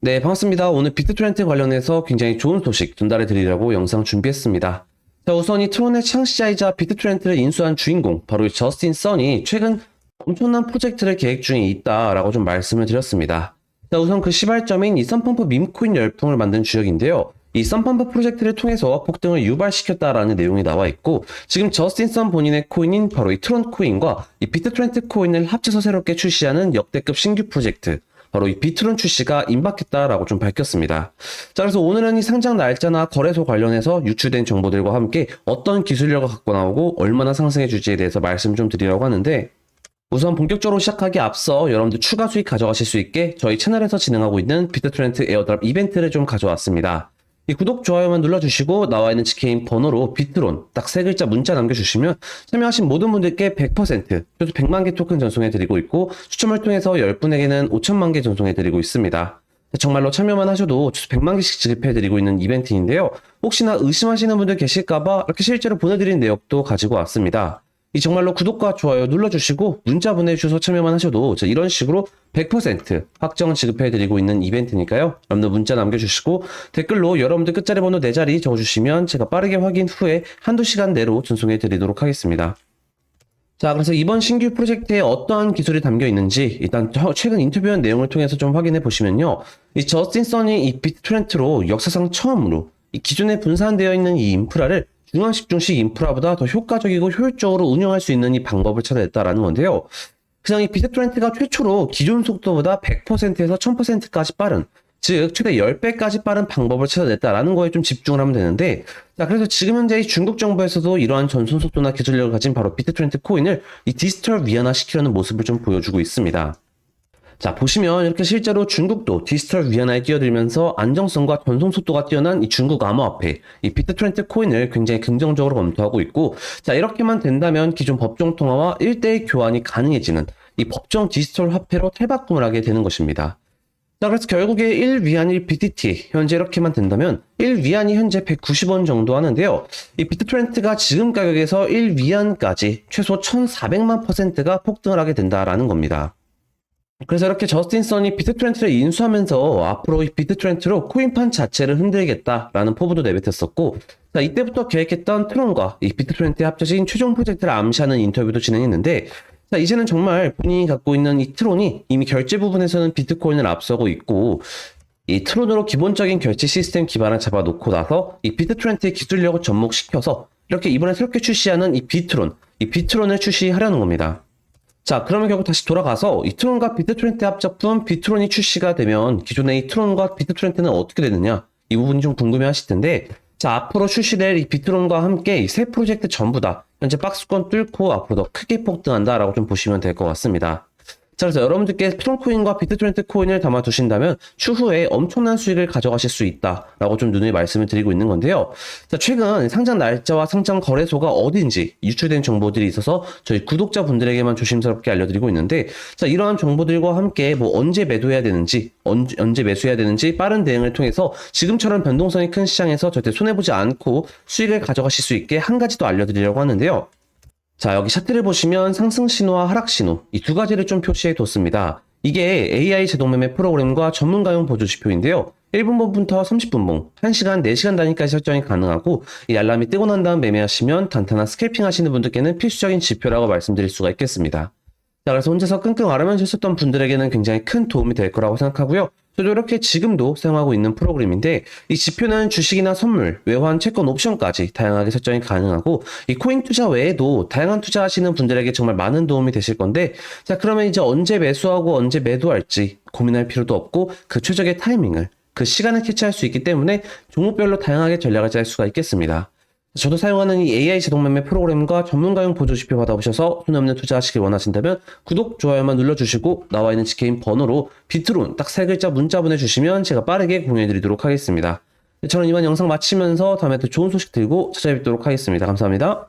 네, 반갑습니다. 오늘 비트 트렌드 관련해서 굉장히 좋은 소식 전달해 드리려고 영상 준비했습니다. 자, 우선 이 트론의 창시자이자 비트 트렌드를 인수한 주인공, 바로 이 저스틴 선이 최근 엄청난 프로젝트를 계획 중에 있다라고 좀 말씀을 드렸습니다. 자, 우선 그 시발점인 이 썬펌프 밈코인 열풍을 만든 주역인데요. 이 썬펌프 프로젝트를 통해서 폭등을 유발시켰다라는 내용이 나와 있고 지금 저스틴 선 본인의 코인인 바로 이 트론 코인과 이 비트 트렌드 코인을 합쳐서 새롭게 출시하는 역대급 신규 프로젝트 바로 이 비트론 출시가 임박했다라고 좀 밝혔습니다. 자, 그래서 오늘은 이 상장 날짜나 거래소 관련해서 유출된 정보들과 함께 어떤 기술력을 갖고 나오고 얼마나 상승해 줄지에 대해서 말씀 좀 드리려고 하는데 우선 본격적으로 시작하기 앞서 여러분들 추가 수익 가져가실 수 있게 저희 채널에서 진행하고 있는 비트트렌트 에어드랍 이벤트를 좀 가져왔습니다. 이 구독, 좋아요만 눌러주시고 나와 있는 지케인 번호로 비트론 딱 세 글자 문자 남겨주시면 참여하신 모든 분들께 100% 최소 100만 개 토큰 전송해드리고 있고 추첨을 통해서 10분에게는 5천만 개 전송해드리고 있습니다. 정말로 참여만 하셔도 최소 100만 개씩 지급해드리고 있는 이벤트인데요. 혹시나 의심하시는 분들 계실까봐 이렇게 실제로 보내드린 내역도 가지고 왔습니다. 이 정말로 구독과 좋아요 눌러주시고 문자 보내주셔서 참여만 하셔도 저 이런 식으로 100% 확정 지급해드리고 있는 이벤트니까요. 여러분들 문자 남겨주시고 댓글로 여러분들 끝자리 번호 4자리 적어주시면 제가 빠르게 확인 후에 한두 시간 내로 전송해드리도록 하겠습니다. 자, 그래서 이번 신규 프로젝트에 어떠한 기술이 담겨 있는지 일단 저- 최근 인터뷰한 내용을 통해서 좀 확인해 보시면요. 이 저스틴 선이 이 비트 트렌트로 역사상 처음으로 이 기존에 분산되어 있는 이 인프라를 중앙 집중식 인프라보다 더 효과적이고 효율적으로 운영할 수 있는 이 방법을 찾아냈다라는 건데요. 그냥 이 비트 트렌트가 최초로 기존 속도보다 100%에서 1000%까지 빠른 즉 최대 10배까지 빠른 방법을 찾아냈다라는 거에 좀 집중을 하면 되는데 자 그래서 지금 현재 이 중국 정부에서도 이러한 전송 속도나 기술력을 가진 바로 비트 트렌트 코인을 이 디지털 위안화 시키려는 모습을 좀 보여주고 있습니다. 자 보시면 이렇게 실제로 중국도 디지털 위안화에 뛰어들면서 안정성과 전송 속도가 뛰어난 이 중국 암호화폐 이 비트 트렌트 코인을 굉장히 긍정적으로 검토하고 있고 자 이렇게만 된다면 기존 법정 통화와 1대1 교환이 가능해지는 이 법정 디지털 화폐로 탈바꿈을 하게 되는 것입니다. 자, 그래서 결국에 1위안이 BTT, 현재 이렇게만 된다면 1위안이 현재 190원 정도 하는데요. 이 비트 트렌트가 지금 가격에서 1위안까지 최소 1,400만 퍼센트가 폭등을 하게 된다라는 겁니다. 그래서 이렇게 저스틴 선이 비트 트렌트를 인수하면서 앞으로 이 비트 트렌트로 코인판 자체를 흔들겠다라는 포부도 내뱉었었고, 자, 이때부터 계획했던 트론과 이 비트 트렌트의 합쳐진 최종 프로젝트를 암시하는 인터뷰도 진행했는데, 자, 이제는 정말 본인이 갖고 있는 이 트론이 이미 결제 부분에서는 비트코인을 앞서고 있고, 이 트론으로 기본적인 결제 시스템 기반을 잡아놓고 나서 이 비트 트렌트의 기술력을 접목시켜서 이렇게 이번에 새롭게 출시하는 이 비트론, 이 비트론을 출시하려는 겁니다. 자, 그러면 결국 다시 돌아가서 이 트론과 비트 트렌트 합작품 비트론이 출시가 되면 기존의 이 트론과 비트 트렌트는 어떻게 되느냐? 이 부분이 좀 궁금해 하실 텐데, 자, 앞으로 출시될 이 비트론과 함께 이세 프로젝트 전부 다 현재 박스권 뚫고 앞으로 더 크게 폭등한다라고 좀 보시면 될 것 같습니다. 자, 그래서 여러분들께 트론코인과 비트트렌트 코인을 담아두신다면 추후에 엄청난 수익을 가져가실 수 있다라고 좀 누누이 말씀을 드리고 있는 건데요. 자, 최근 상장 날짜와 상장 거래소가 어딘지 유출된 정보들이 있어서 저희 구독자분들에게만 조심스럽게 알려드리고 있는데, 자, 이러한 정보들과 함께 뭐 언제 매도해야 되는지, 언제, 언제 매수해야 되는지 빠른 대응을 통해서 지금처럼 변동성이 큰 시장에서 절대 손해보지 않고 수익을 가져가실 수 있게 한 가지 더 알려드리려고 하는데요. 자, 여기 차트를 보시면 상승 신호와 하락 신호 이 두 가지를 좀 표시해 뒀습니다. 이게 AI 제동 매매 프로그램과 전문가용 보조 지표인데요. 1분봉부터 30분봉, 1시간, 4시간 단위까지 설정이 가능하고 이 알람이 뜨고 난 다음 매매하시면 단단한 스캘핑 하시는 분들께는 필수적인 지표라고 말씀드릴 수가 있겠습니다. 자, 그래서 혼자서 끙끙 앓으면서 했었던 분들에게는 굉장히 큰 도움이 될 거라고 생각하고요. 저도 이렇게 지금도 사용하고 있는 프로그램인데 이 지표는 주식이나 선물, 외환, 채권, 옵션까지 다양하게 설정이 가능하고 이 코인 투자 외에도 다양한 투자하시는 분들에게 정말 많은 도움이 되실 건데 자 그러면 이제 언제 매수하고 언제 매도할지 고민할 필요도 없고 그 최적의 타이밍을 그 시간을 캐치할 수 있기 때문에 종목별로 다양하게 전략을 짤 수가 있겠습니다. 저도 사용하는 이 AI 자동 매매 프로그램과 전문가용 보조 지표 받아보셔서 손해 없는 투자하시길 원하신다면 구독, 좋아요만 눌러주시고 나와 있는 지케인 번호로 비트론 딱 세 글자 문자 보내주시면 제가 빠르게 공유해드리도록 하겠습니다. 저는 이만 영상 마치면서 다음에 또 좋은 소식 들고 찾아뵙도록 하겠습니다. 감사합니다.